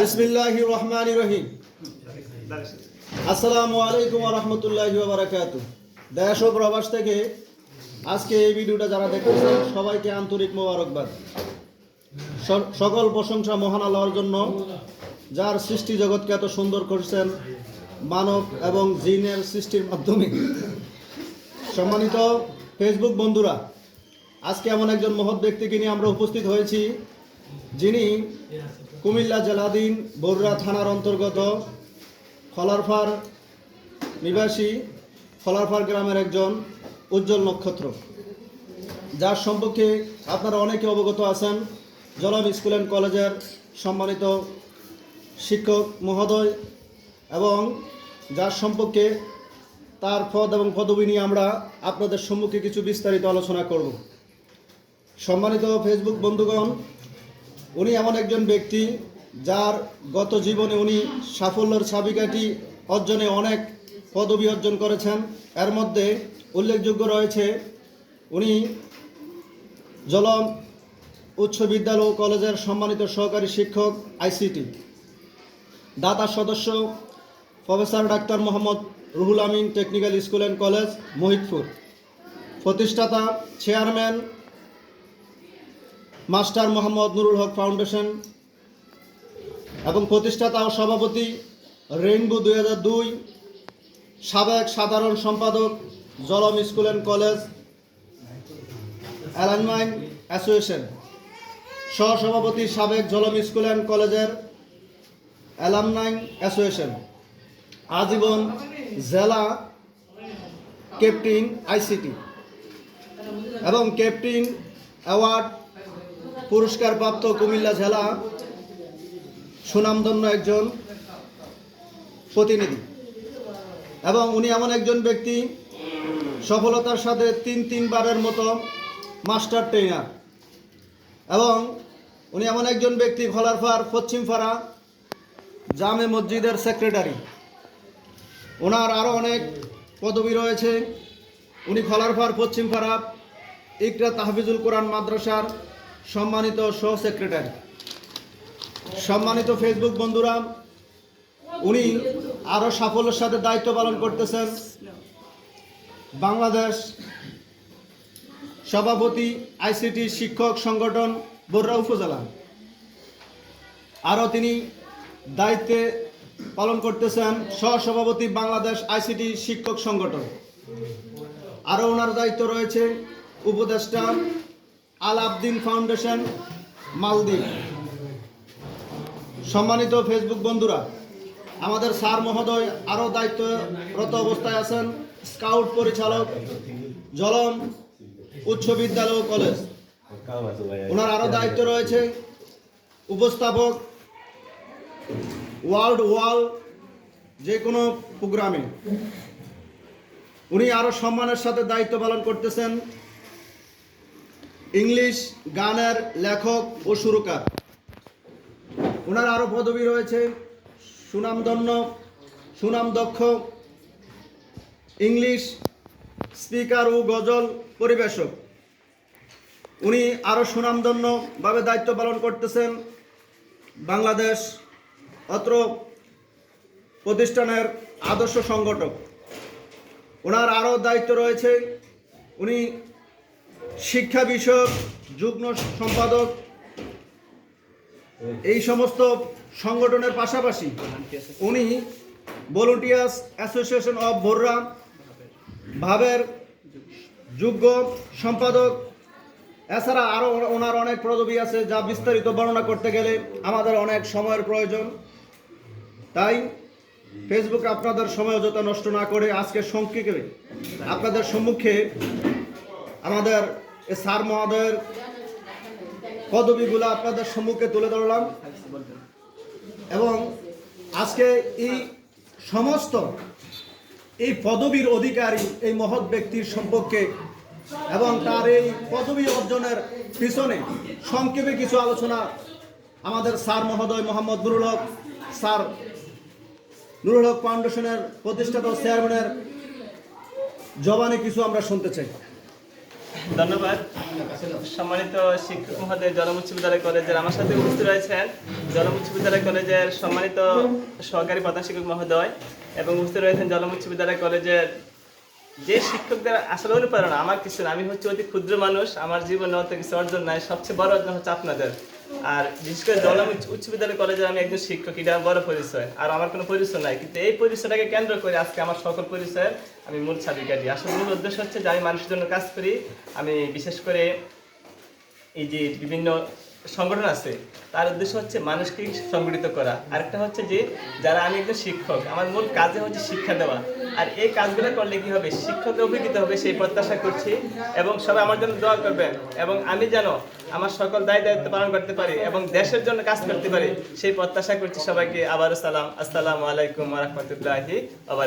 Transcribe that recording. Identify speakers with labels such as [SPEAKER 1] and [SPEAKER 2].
[SPEAKER 1] বিসমিল্লাহ রহমান রহিম। আসসালামু আলাইকুম রহমতুল্লাহ বারাকাত দেশ ও প্রবাস থেকে আজকে এই ভিডিওটা যারা দেখতেছেন, সবাইকে আন্তরিক মোবারকবাদ। সকল প্রশংসা মহান আল্লাহর জন্য, যার সৃষ্টি জগৎকে এত সুন্দর করছেন মানব এবং জিনের সৃষ্টির মাধ্যমে। সম্মানিত ফেসবুক বন্ধুরা, আজকে এমন একজন মহৎ ব্যক্তিকে নিয়ে আমরা উপস্থিত হয়েছি। যিনি কুমিল্লা জেলাধীন বরুড়া থানার অন্তর্গত ফলারফার নিবাসী ফলারফার গ্রামের একজন উজ্জ্বল নক্ষত্র। যার সম্পর্কে আপনারা অনেকে অবগত আছেন। জলম স্কুল অ্যান্ড কলেজের সম্মানিত শিক্ষক মহোদয় এবং যার সম্পর্কে তার পদ এবং পদবি নিয়ে আমরা আপনাদের সম্মুখে কিছু বিস্তারিত আলোচনা করব। সম্মানিত ফেসবুক বন্ধুগণ উনি এমন একজন ব্যক্তি যার গত জীবনে উনি সাফল্যের চাবিকাঠি অর্জনে অনেক পদবি অর্জন করেছেন। এর মধ্যে উল্লেখযোগ্য রয়েছে, উনি জলম উচ্চ বিদ্যালয় ও কলেজের সম্মানিত সহকারী শিক্ষক, আইসিটি। দাতা সদস্য, professor doctor Mohammad Ruhul Amin technical school and college Mohitpur. প্রতিষ্ঠাতা, chairman master Mohammad Nurul Haque foundation এবং প্রতিষ্ঠাতা ও সভাপতি রেইনবো দুই হাজার দুই, সাবেক সাধারণ সম্পাদক Jalam school and college alumni association, সহসভাপতি সাবেক জলম স্কুল অ্যান্ড কলেজের অ্যালামনাইন অ্যাসোসিয়েশন, আজীবন জেলা ক্যাপ্টেন আইসিটি এবং ক্যাপ্টেন অ্যাওয়ার্ড পুরস্কারপ্রাপ্ত কুমিল্লা জেলা সুনামধন্য একজন প্রতিনিধি। এবং উনি এমন একজন ব্যক্তি, সফলতার সাথে তিন তিনবারের মতো মাস্টার ট্রেনার। এবং উনি এমন একজন ব্যক্তি, খোলারফার পশ্চিমপাড়া জামে মসজিদের সেক্রেটারি। ওনার আরও অনেক পদবি রয়েছে। উনি খলারফার পশ্চিমপাড়া ইকরা তাহফিজুল কোরআন মাদ্রাসার সম্মানিত সহ সেক্রেটারি, সম্মানিত ফেসবুক বন্ধুরা, উনি আরও সাফল্যের সাথে দায়িত্ব পালন করতেছেন। বাংলাদেশ সভাপতি, আইসিটি শিক্ষক সংগঠন বররা উপজেলা। আরও তিনি দায়িত্বে পালন করতেছেন সহসভাপতি বাংলাদেশ আইসিটি শিক্ষক সংগঠন। আরও ওনার দায়িত্ব রয়েছে উপদেষ্টা আল আবদিন ফাউন্ডেশন, মালদ্বীপ। সম্মানিত ফেসবুক বন্ধুরা, আমাদের স্যার মহোদয় আরও দায়িত্বরত অবস্থায় আছেন, স্কাউট পরিচালক, জলম উচ্চ বিদ্যালয় কলেজ। ওনার আরও দায়িত্ব রয়েছে, উপস্থাপক, ওয়ার্ল্ড ওয়াল যে কোনো প্রোগ্রামে। উনি আরও সম্মানের সাথে দায়িত্ব পালন করতেছেন। ইংলিশ, গানের লেখক ও সুরকার। ওনার আরও পদবি রয়েছে, সুনামধন্য, সুনামদক্ষ, ইংলিশ স্পিকার ও গজল পরিবেশক। উনি আরও সুনামধন্যভাবে দায়িত্ব পালন করতেছেন বাংলাদেশ অত্র প্রতিষ্ঠানের আদর্শ সংগঠক। ওনার আরও দায়িত্ব রয়েছে, উনি শিক্ষা বিষয়ক, যুগ্ম সম্পাদক, এই সমস্ত সংগঠনের পাশাপাশি উনি ভলেন্টিয়ার্স অ্যাসোসিয়েশন অফ বোররা ভাবের যোগ্য সম্পাদক, এছাড়া আরও ওনার অনেক পদবি আছে যা বিস্তারিত বর্ণনা করতে গেলে আমাদের অনেক সময়ের প্রয়োজন। তাই ফেসবুক আপনাদের সময় যত নষ্ট না করে আজকে সংক্ষেপে আপনাদের সম্মুখে আমাদের এ স্যার মহোদয়ের পদবিগুলো আপনাদের সম্মুখে তুলে ধরলাম। এবং আজকে এই সমস্ত এই পদবীর অধিকারী, এই মহৎ ব্যক্তির সম্পর্কে এবং তার এই পদবী অর্জনের পিছনে সংক্ষেপে কিছু আলোচনা আমাদের স্যার মহোদয় মোহাম্মদ নুরুল হক স্যার নুরুল হক ফাউন্ডেশনের প্রতিষ্ঠাতা চেয়ারম্যানের জবানে কিছু আমরা শুনতে চাই।
[SPEAKER 2] ধন্যবাদ। সম্মানিত শিক্ষক মহোদয় জনম উচ্চ বিদ্যালয় কলেজের আমার সাথে উপস্থিত রয়েছেন জনম উচ্চ বিদ্যালয় কলেজের সম্মানিত সহকারী প্রধান শিক্ষক মহোদয় এবং উপস্থিত রয়েছেন জনম উচ্চ বিদ্যালয় কলেজের যে শিক্ষকদের আসলে অনুপ্রেরণা, আমার কিছু না, আমি হচ্ছে অতি ক্ষুদ্র মানুষ, আমার জীবনে অত কিছু অর্জন নাই, সবচেয়ে বড় অর্জন হচ্ছে আপনাদের। আর বিশেষ করে জনম উচ্চ- বিদ্যালয় কলেজে আমি একজন শিক্ষক, এটা বড় পরিচয়। আর আমার কোনো পরিচয় নাই। কিন্তু এই পরিচয়টাকে কেন্দ্র করে আজকে আমার সকল পরিচয়ের আমি মূল ছাবিকা দিই। আসলে মূল উদ্দেশ্য হচ্ছে যে আমি মানুষের জন্য কাজ করি। আমি বিশেষ করে এই যে বিভিন্ন সংগঠন আছে, তার উদ্দেশ্য হচ্ছে মানুষকে সংগঠিত করা। আরেকটা হচ্ছে যে, যারা আমি একজন শিক্ষক, আমার মূল কাজে হচ্ছে শিক্ষা দেওয়া। আর এই কাজগুলো করলে কি হবে? শিক্ষকের অভিজ্ঞত হবে সেই প্রত্যাশা করছি এবং সবাই আমার জন্য দোয়া করবেন এবং আমি যেন আমার সকল দায় দায়িত্ব পালন করতে পারি এবং দেশের জন্য কাজ করতে পারি, সেই প্রত্যাশা করছি সবাইকে। আবারও সালাম। আসসালামু আলাইকুম রহমতুল্লাহি আবার